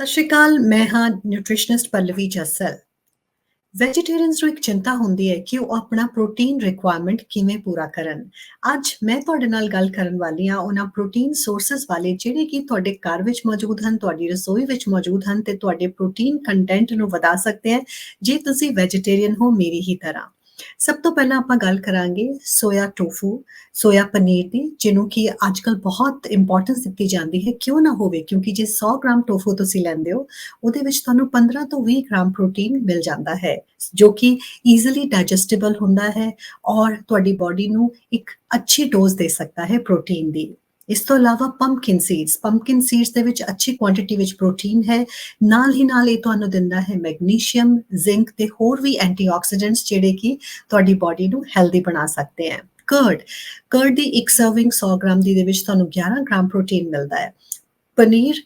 ਸਤਿ ਸ਼੍ਰੀ ਅਕਾਲ, ਮੈਂ ਹਾਂ ਨਿਊਟ੍ਰੀਸ਼ਨਿਸਟ ਪੱਲਵੀ ਜੱਸਲ। ਵੈਜੀਟੇਰੀਅਨਸ ਨੂੰ ਇੱਕ ਚਿੰਤਾ ਹੁੰਦੀ ਹੈ ਕਿ ਉਹ ਆਪਣਾ ਪ੍ਰੋਟੀਨ ਰਿਕੁਆਇਰਮੈਂਟ ਕਿਵੇਂ ਪੂਰਾ ਕਰਨ। ਅੱਜ ਮੈਂ ਤੁਹਾਡੇ ਨਾਲ ਗੱਲ ਕਰਨ ਵਾਲੀ ਹਾਂ ਉਹਨਾਂ ਪ੍ਰੋਟੀਨ ਸੋਰਸਸ ਵਾਲੇ, ਜਿਹੜੇ ਕਿ ਤੁਹਾਡੇ ਘਰ ਵਿੱਚ ਮੌਜੂਦ ਹਨ, ਤੁਹਾਡੀ ਰਸੋਈ ਵਿੱਚ ਮੌਜੂਦ ਹਨ ਤੇ ਤੁਹਾਡੇ ਪ੍ਰੋਟੀਨ ਕੰਟੈਂਟ ਨੂੰ ਵਧਾ ਸਕਦੇ ਹਨ ਜੇ ਤੁਸੀਂ ਵੈਜੀਟੇਰੀਅਨ ਹੋ, ਮੇਰੀ ਹੀ ਤਰ੍ਹਾਂ। ਸਭ ਤੋਂ ਪਹਿਲਾਂ ਆਪਾਂ ਗੱਲ ਕਰਾਂਗੇ ਸੋਇਆ ਟੋਫੂ, ਸੋਇਆ ਪਨੀਰ ਦੀ, ਜਿਹਨੂੰ ਕਿ ਅੱਜਕੱਲ ਬਹੁਤ ਇੰਪੋਰਟੈਂਸ ਦਿੱਤੀ ਜਾਂਦੀ ਹੈ। ਕਿਉਂ ਨਾ ਹੋਵੇ? ਕਿਉਂਕਿ ਜੇ 100 ਗ੍ਰਾਮ ਟੋਫੂ ਤੁਸੀਂ ਲੈਂਦੇ ਹੋ, ਉਹਦੇ ਵਿੱਚ ਤੁਹਾਨੂੰ 15 ਤੋਂ 20 ਗ੍ਰਾਮ ਪ੍ਰੋਟੀਨ ਮਿਲ ਜਾਂਦਾ ਹੈ, ਜੋ ਕਿ ਈਜ਼ੀਲੀ ਡਾਈਜੈਸਟੇਬਲ ਹੁੰਦਾ ਹੈ ਔਰ ਤੁਹਾਡੀ ਬਾਡੀ ਨੂੰ ਇੱਕ ਅੱਛੀ ਡੋਜ਼ ਦੇ ਸਕਦਾ ਹੈ ਪ੍ਰੋਟੀਨ ਦੀ। ਇਸ ਤੋਂ ਇਲਾਵਾ ਪੰਪਕਿਨ ਸੀਡਸ ਪੰਪਕਿਨ ਸੀਡਸ ਦੇ ਵਿੱਚ ਅੱਛੀ ਕੁਆਂਟੀਟੀ ਵਿੱਚ ਪ੍ਰੋਟੀਨ ਹੈ, ਨਾਲ ਹੀ ਨਾਲ ਇਹ ਤੁਹਾਨੂੰ ਦਿੰਦਾ ਹੈ ਮੈਗਨੀਸ਼ੀਅਮ ਜ਼ਿੰਕ ਤੇ ਹੋਰ ਵੀ ਐਂਟੀਆਕਸੀਡੈਂਟਸ ਜਿਹੜੇ ਕਿ ਤੁਹਾਡੀ ਬਾਡੀ ਨੂੰ ਹੈਲਦੀ ਬਣਾ ਸਕਦੇ ਹੈ। ਕਰਡ ਕਰਡ ਦੀ ਇੱਕ ਸਰਵਿੰਗ 100 ਗ੍ਰਾਮ ਦੀ ਦੇ ਵਿੱਚ ਤੁਹਾਨੂੰ 11 ਗ੍ਰਾਮ ਪ੍ਰੋਟੀਨ ਮਿਲਦਾ ਹੈ। ਪਨੀਰ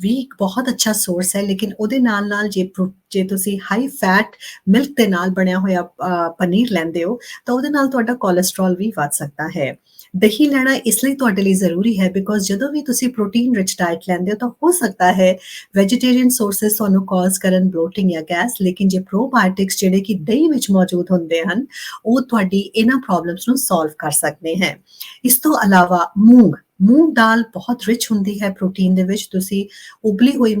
ਵੀ ਇੱਕ ਬਹੁਤ ਅੱਛਾ ਸੋਰਸ ਹੈ, ਲੇਕਿਨ ਉਹਦੇ ਨਾਲ ਨਾਲ ਜੇ ਜੇ ਤੁਸੀਂ ਹਾਈ ਫੈਟ ਮਿਲਕ ਦੇ ਨਾਲ ਬਣਿਆ ਹੋਇਆ ਪਨੀਰ ਲੈਂਦੇ ਹੋ, ਤਾਂ ਉਹਦੇ ਨਾਲ ਤੁਹਾਡਾ ਕੋਲੇਸਟ੍ਰੋਲ ਵੀ ਵੱਧ ਸਕਦਾ ਹੈ। ਦਹੀਂ ਲੈਣਾ ਇਸ ਲਈ ਤੁਹਾਡੇ ਲਈ ਜ਼ਰੂਰੀ ਹੈ ਬਿਕੋਜ਼ ਜਦੋਂ ਵੀ ਤੁਸੀਂ ਪ੍ਰੋਟੀਨ ਰਿਚ ਡਾਈਟ ਲੈਂਦੇ ਹੋ, ਤਾਂ ਹੋ ਸਕਦਾ ਹੈ ਵੈਜੀਟੇਰੀਅਨ ਸੋਰਸਸ ਤੁਹਾਨੂੰ ਕਾਜ਼ ਕਰਨ ਬਲੋਟਿੰਗ ਜਾਂ ਗੈਸ ਲੇਕਿਨ ਜੇ ਪ੍ਰੋਬਾਇਓਟਿਕਸ ਜਿਹੜੇ ਕਿ ਦਹੀਂ ਵਿੱਚ ਮੌਜੂਦ ਹੁੰਦੇ ਹਨ, ਉਹ ਤੁਹਾਡੀ ਇਹਨਾਂ ਪ੍ਰੋਬਲਮਸ ਨੂੰ ਸੋਲਵ ਕਰ ਸਕਦੇ ਹਨ ਇਸ ਤੋਂ ਇਲਾਵਾ ਮੂੰਗ ਮੂੰਗ ਦਾਲ ਬਹੁਤ ਰਿਚ ਹੁੰਦੀ ਹੈ ਪ੍ਰੋਟੀਨ ਦੇ ਵਿੱਚ, ਤੁਸੀਂ ਉਬਲੀ ਹੋਈ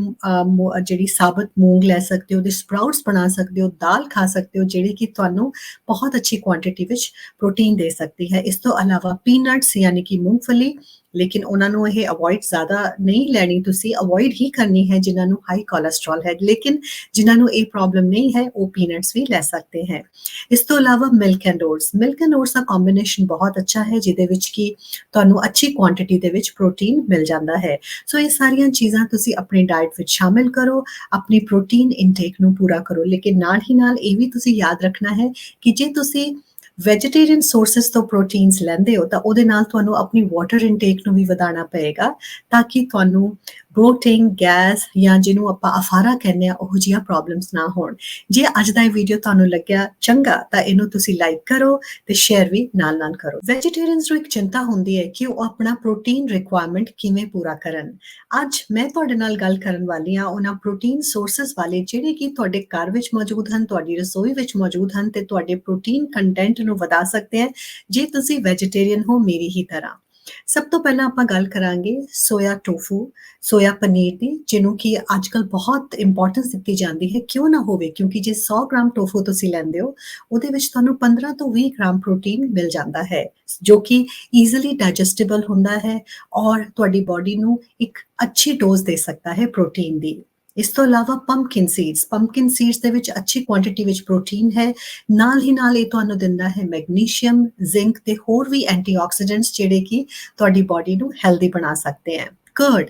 ਜਿਹੜੀ ਸਾਬਤ ਮੂੰਗ ਲੈ ਸਕਦੇ ਹੋ ਦੇ ਸਪਰਾਊਟਸ ਬਣਾ ਸਕਦੇ ਹੋ, ਦਾਲ ਖਾ ਸਕਦੇ ਹੋ, ਜਿਹੜੀ ਕਿ ਤੁਹਾਨੂੰ ਬਹੁਤ ਅੱਛੀ ਕੁਆਂਟੀਟੀ ਵਿੱਚ ਪ੍ਰੋਟੀਨ ਦੇ ਸਕਦੀ ਹੈ। ਇਸ ਤੋਂ ਇਲਾਵਾ ਪੀਨਟਸ ਯਾਨੀ ਕਿ ਮੂੰਗਫਲੀ ਲੇਕਿਨ ਉਹਨਾਂ ਨੂੰ ਇਹ ਅਵੋਇਡ ਜ਼ਿਆਦਾ ਨਹੀਂ ਲੈਣੀ, ਤੁਸੀਂ ਅਵੋਇਡ ਹੀ ਕਰਨੀ ਹੈ ਜਿਨ੍ਹਾਂ ਨੂੰ ਹਾਈ ਕੋਲੇਸਟ੍ਰੋਲ ਹੈ। ਲੇਕਿਨ ਜਿਨ੍ਹਾਂ ਨੂੰ ਇਹ ਪ੍ਰੋਬਲਮ ਨਹੀਂ ਹੈ, ਉਹ ਪੀਨਟਸ ਵੀ ਲੈ ਸਕਦੇ ਹੈ। ਇਸ ਤੋਂ ਇਲਾਵਾ milk and oats milk and oats the combination ਬਹੁਤ ਅੱਛਾ ਹੈ, ਜਿਹਦੇ ਵਿੱਚ ਕਿ ਤੁਹਾਨੂੰ ਅੱਛੀ ਕੁਆਂਟੀਟੀ ਦੇ ਵਿੱਚ ਪ੍ਰੋਟੀਨ ਮਿਲ ਜਾਂਦਾ ਹੈ। ਸੋ ਇਹ ਸਾਰੀਆਂ ਚੀਜ਼ਾਂ ਤੁਸੀਂ ਆਪਣੀ ਡਾਈਟ ਵਿੱਚ ਸ਼ਾਮਿਲ ਕਰੋ, ਆਪਣੀ ਪ੍ਰੋਟੀਨ ਇਨਟੇਕ ਨੂੰ ਪੂਰਾ ਕਰੋ। ਲੇਕਿਨ ਨਾਲ ਹੀ ਨਾਲ ਇਹ ਵੀ ਤੁਸੀਂ ਯਾਦ ਰੱਖਣਾ ਹੈ ਕਿ ਜੇ ਤੁਸੀਂ ਵੈਜੀਟੇਰੀਅਨ ਸੋਰਸਸ ਤੋਂ ਪ੍ਰੋਟੀਨਸ ਲੈਂਦੇ ਹੋ ਤਾਂ ਉਹਦੇ ਨਾਲ ਤੁਹਾਨੂੰ ਆਪਣੀ ਵਾਟਰ ਇਨਟੇਕ ਨੂੰ ਵੀ ਵਧਾਉਣਾ ਪਏਗਾ ਤਾਂ ਕਿ ਤੁਹਾਨੂੰ ਬਲੋਟਿੰਗ ਗੈਸ ਜਾਂ ਜਿਹਨੂੰ ਆਪਾਂ ਅਫਾਰਾ ਕਹਿੰਦੇ ਆ, ਉਹ ਜੀਆਂ ਪ੍ਰੋਬਲਮਸ ਨਾ ਹੋਣ। ਜੇ ਅੱਜ ਦਾ ਇਹ ਵੀਡੀਓ ਤੁਹਾਨੂੰ ਲੱਗਿਆ ਚੰਗਾ, ਤਾਂ ਇਹਨੂੰ ਤੁਸੀਂ ਲਾਈਕ ਕਰੋ ਤੇ ਸ਼ੇਅਰ ਵੀ ਨਾਲ ਨਾਲ ਕਰੋ। ਵੈਜੀਟੇਰੀਅਨਸ ਨੂੰ ਇੱਕ ਚਿੰਤਾ ਹੁੰਦੀ ਹੈ ਕਿ ਉਹ ਆਪਣਾ ਪ੍ਰੋਟੀਨ ਰਿਕੁਆਇਰਮੈਂਟ ਕਿਵੇਂ ਪੂਰਾ ਕਰਨ। ਅੱਜ ਮੈਂ ਤੁਹਾਡੇ ਨਾਲ ਗੱਲ ਕਰਨ ਵਾਲੀ ਆ ਉਹਨਾਂ ਪ੍ਰੋਟੀਨ ਸੋਰਸਸ ਵਾਲੇ, ਜਿਹੜੇ ਕਿ ਤੁਹਾਡੇ ਘਰ ਵਿੱਚ ਮੌਜੂਦ ਹਨ, ਤੁਹਾਡੀ ਰਸੋਈ ਵਿੱਚ ਮੌਜੂਦ ਹਨ ਤੇ ਤੁਹਾਡੇ ਪ੍ਰੋਟੀਨ ਕੰਟੈਂਟ ਨੂੰ ਵਧਾ ਸਕਦੇ ਹਨ ਜੇ ਤੁਸੀਂ ਵੈਜੀਟੇਰੀਅਨ ਹੋ, ਮੇਰੀ ਹੀ ਤਰ੍ਹਾਂ। ਸਭ ਤੋਂ ਪਹਿਲਾਂ ਆਪਾਂ ਗੱਲ ਕਰਾਂਗੇ ਸੋਇਆ ਟੋਫੂ, ਸੋਇਆ ਪਨੀਰ ਦੀ, ਜਿਹਨੂੰ ਕਿ ਅੱਜਕੱਲ ਬਹੁਤ ਇੰਪੋਰਟੈਂਸ ਦਿੱਤੀ ਜਾਂਦੀ ਹੈ। ਕਿਉਂ ਨਾ ਹੋਵੇ? ਕਿਉਂਕਿ ਜੇ 100 ਗ੍ਰਾਮ ਟੋਫੂ ਤੁਸੀਂ ਲੈਂਦੇ ਹੋ, ਉਹਦੇ ਵਿੱਚ ਤੁਹਾਨੂੰ 15 ਤੋਂ 20 ਗ੍ਰਾਮ ਪ੍ਰੋਟੀਨ ਮਿਲ ਜਾਂਦਾ ਹੈ, ਜੋ ਕਿ ਈਜ਼ੀਲੀ ਡਾਈਜੈਸਟੇਬਲ ਹੁੰਦਾ ਹੈ ਔਰ ਤੁਹਾਡੀ ਬਾਡੀ ਨੂੰ ਇੱਕ ਅੱਛੀ ਡੋਜ਼ ਦੇ ਸਕਦਾ ਹੈ ਪ੍ਰੋਟੀਨ ਦੀ। ਇਸ ਤੋਂ ਇਲਾਵਾ ਪੰਪਕਿਨ ਸੀਡਸ ਪੰਪਕਿਨ ਸੀਡਸ ਦੇ ਵਿੱਚ ਅੱਛੀ ਕੁਆਂਟੀਟੀ ਵਿੱਚ ਪ੍ਰੋਟੀਨ ਹੈ, ਨਾਲ ਹੀ ਨਾਲ ਇਹ ਤੁਹਾਨੂੰ ਦਿੰਦਾ ਹੈ ਮੈਗਨੀਸ਼ੀਅਮ ਜ਼ਿੰਕ ਤੇ ਹੋਰ ਵੀ ਐਂਟੀਆਕਸੀਡੈਂਟਸ ਜਿਹੜੇ ਕਿ ਤੁਹਾਡੀ ਬਾਡੀ ਨੂੰ ਹੈਲਦੀ ਬਣਾ ਸਕਦੇ ਹੈ। ਕਰਡ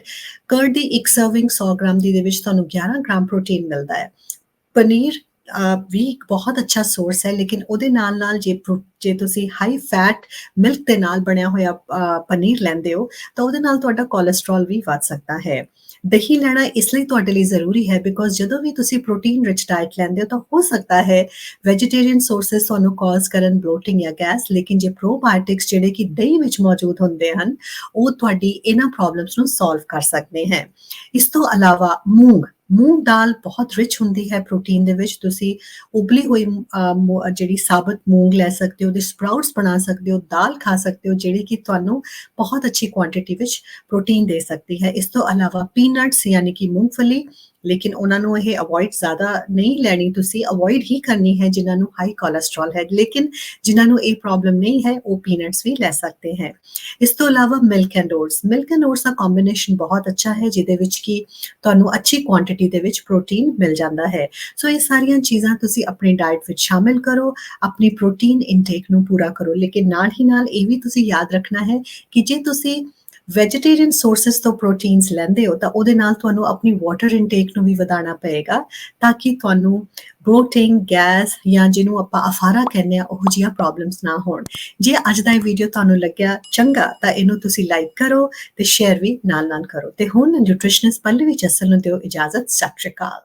ਕਰਡ ਦੀ ਇੱਕ ਸਰਵਿੰਗ 100 ਗ੍ਰਾਮ ਦੀ ਦੇ ਵਿੱਚ ਤੁਹਾਨੂੰ 11 ਗ੍ਰਾਮ ਪ੍ਰੋਟੀਨ ਮਿਲਦਾ ਹੈ। ਪਨੀਰ ਵੀ ਇੱਕ ਬਹੁਤ ਅੱਛਾ ਸੋਰਸ ਹੈ, ਲੇਕਿਨ ਉਹਦੇ ਨਾਲ ਨਾਲ ਜੇ ਜੇ ਤੁਸੀਂ ਹਾਈ ਫੈਟ ਮਿਲਕ ਦੇ ਨਾਲ ਬਣਿਆ ਹੋਇਆ ਪਨੀਰ ਲੈਂਦੇ ਹੋ, ਤਾਂ ਉਹਦੇ ਨਾਲ ਤੁਹਾਡਾ ਕੋਲੇਸਟ੍ਰੋਲ ਵੀ ਵੱਧ ਸਕਦਾ ਹੈ। ਦਹੀਂ ਲੈਣਾ ਇਸ ਲਈ ਤੁਹਾਡੇ ਲਈ ਜ਼ਰੂਰੀ ਹੈ ਬਿਕੋਜ਼ ਜਦੋਂ ਵੀ ਤੁਸੀਂ ਪ੍ਰੋਟੀਨ ਰਿਚ ਡਾਈਟ ਲੈਂਦੇ ਹੋ, ਤਾਂ ਹੋ ਸਕਦਾ ਹੈ ਵੈਜੀਟੇਰੀਅਨ ਸੋਰਸਸ ਤੁਹਾਨੂੰ ਕਾਜ਼ ਕਰਨ ਬਲੋਟਿੰਗ ਜਾਂ ਗੈਸ ਲੇਕਿਨ ਜੇ ਪ੍ਰੋਬਾਇਓਟਿਕਸ ਜਿਹੜੇ ਕਿ ਦਹੀਂ ਵਿੱਚ ਮੌਜੂਦ ਹੁੰਦੇ ਹਨ, ਉਹ ਤੁਹਾਡੀ ਇਹਨਾਂ ਪ੍ਰੋਬਲਮਸ ਨੂੰ ਸੋਲਵ ਕਰ ਸਕਦੇ ਹਨ ਇਸ ਤੋਂ ਇਲਾਵਾ ਮੂੰਗ ਮੂੰਗ ਦਾਲ ਬਹੁਤ ਰਿਚ ਹੁੰਦੀ ਹੈ ਪ੍ਰੋਟੀਨ ਦੇ ਵਿੱਚ, ਤੁਸੀਂ ਉਬਲੀ ਹੋਈ ਜਿਹੜੀ ਸਾਬਤ ਮੂੰਗ ਲੈ ਸਕਦੇ ਹੋ ਦੇ ਸਪਰਾਊਟਸ ਬਣਾ ਸਕਦੇ ਹੋ, ਦਾਲ ਖਾ ਸਕਦੇ ਹੋ, ਜਿਹੜੀ ਕਿ ਤੁਹਾਨੂੰ ਬਹੁਤ ਅੱਛੀ ਕੁਆਂਟੀਟੀ ਵਿੱਚ ਪ੍ਰੋਟੀਨ ਦੇ ਸਕਦੀ ਹੈ। ਇਸ ਤੋਂ ਇਲਾਵਾ ਪੀਨਟਸ ਯਾਨੀ ਕਿ ਮੂੰਗਫਲੀ ਲੇਕਿਨ ਉਹਨਾਂ ਨੂੰ ਇਹ ਅਵੋਇਡ ਜ਼ਿਆਦਾ ਨਹੀਂ ਲੈਣੀ, ਤੁਸੀਂ ਅਵੋਇਡ ਹੀ ਕਰਨੀ ਹੈ ਜਿਨ੍ਹਾਂ ਨੂੰ ਹਾਈ ਕੋਲੇਸਟ੍ਰੋਲ ਹੈ। ਲੇਕਿਨ ਜਿਨ੍ਹਾਂ ਨੂੰ ਇਹ ਪ੍ਰੋਬਲਮ ਨਹੀਂ ਹੈ, ਉਹ ਪੀਨਟਸ ਵੀ ਲੈ ਸਕਦੇ ਹੈ। ਇਸ ਤੋਂ ਇਲਾਵਾ milk and oats milk and oats the combination ਬਹੁਤ ਅੱਛਾ ਹੈ, ਜਿਹਦੇ ਵਿੱਚ ਕਿ ਤੁਹਾਨੂੰ ਅੱਛੀ ਕੁਆਂਟੀਟੀ ਦੇ ਵਿੱਚ ਪ੍ਰੋਟੀਨ ਮਿਲ ਜਾਂਦਾ ਹੈ। ਸੋ ਇਹ ਸਾਰੀਆਂ ਚੀਜ਼ਾਂ ਤੁਸੀਂ ਆਪਣੀ ਡਾਈਟ ਵਿੱਚ ਸ਼ਾਮਿਲ ਕਰੋ, ਆਪਣੀ ਪ੍ਰੋਟੀਨ ਇਨਟੇਕ ਨੂੰ ਪੂਰਾ ਕਰੋ। ਲੇਕਿਨ ਨਾਲ ਹੀ ਨਾਲ ਇਹ ਵੀ ਤੁਸੀਂ ਯਾਦ ਰੱਖਣਾ ਹੈ ਕਿ ਜੇ ਤੁਸੀਂ ਵੈਜੀਟੇਰੀਅਨ ਸੋਰਸਸ ਤੋਂ ਪ੍ਰੋਟੀਨਸ ਲੈਂਦੇ ਹੋ, ਤਾਂ ਉਹਦੇ ਨਾਲ ਤੁਹਾਨੂੰ ਆਪਣੀ ਵਾਟਰ ਇਨਟੇਕ ਨੂੰ ਵੀ ਵਧਾਉਣਾ ਪਏਗਾ, ਤਾਂ ਕਿ ਤੁਹਾਨੂੰ ਬਲੋਟਿੰਗ ਗੈਸ ਜਾਂ ਜਿਹਨੂੰ ਆਪਾਂ ਅਫਾਰਾ ਕਹਿੰਦੇ ਆ ਉਹ ਜੀਆਂ ਪ੍ਰੋਬਲਮਸ ਨਾ ਹੋਣ। ਜੇ ਅੱਜ ਦਾ ਇਹ ਵੀਡੀਓ ਤੁਹਾਨੂੰ ਲੱਗਿਆ ਚੰਗਾ, ਤਾਂ ਇਹਨੂੰ ਤੁਸੀਂ ਲਾਈਕ ਕਰੋ ਤੇ ਸ਼ੇਅਰ ਵੀ ਨਾਲ ਨਾਲ ਕਰੋ। ਤੇ ਹੁਣ ਨਿਊਟ੍ਰੀਸ਼ਨਿਸਟ ਪੱਲਵੀ ਜਸਲ ਨੂੰ ਦਿਓ ਇਜਾਜ਼ਤ। ਸਤਿ ਸ਼੍ਰੀ ਅਕਾਲ।